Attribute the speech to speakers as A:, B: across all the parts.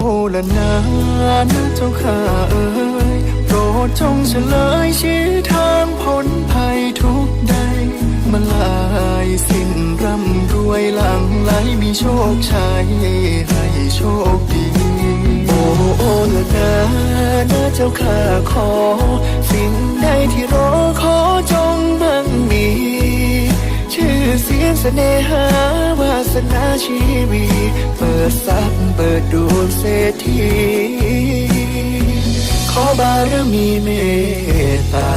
A: โอ้ละนานะเจ้าข้าเอ๋ยโปรดจงเฉลยชี้ทางพ้นภัยทุกใดมาลายสิ้นร่ำรวยหลังไหลมีโชคชัยให้โชคดีโอ้โอละนานะเจ้าข้าขอ สิ่งใดที่รอขอจงมั่งมี ชื่อเสียงเสน่หา สนาชีวีเปิดทรัพย์เปิดดวงเศรษฐีขอบารมีเมตตา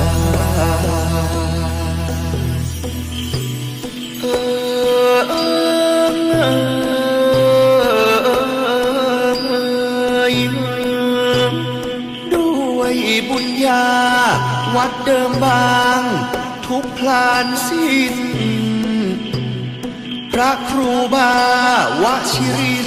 A: ด้วยบุญญา วัดเดิมบาง ทุกพลานสิ้น พระครูบาวชิรินทร์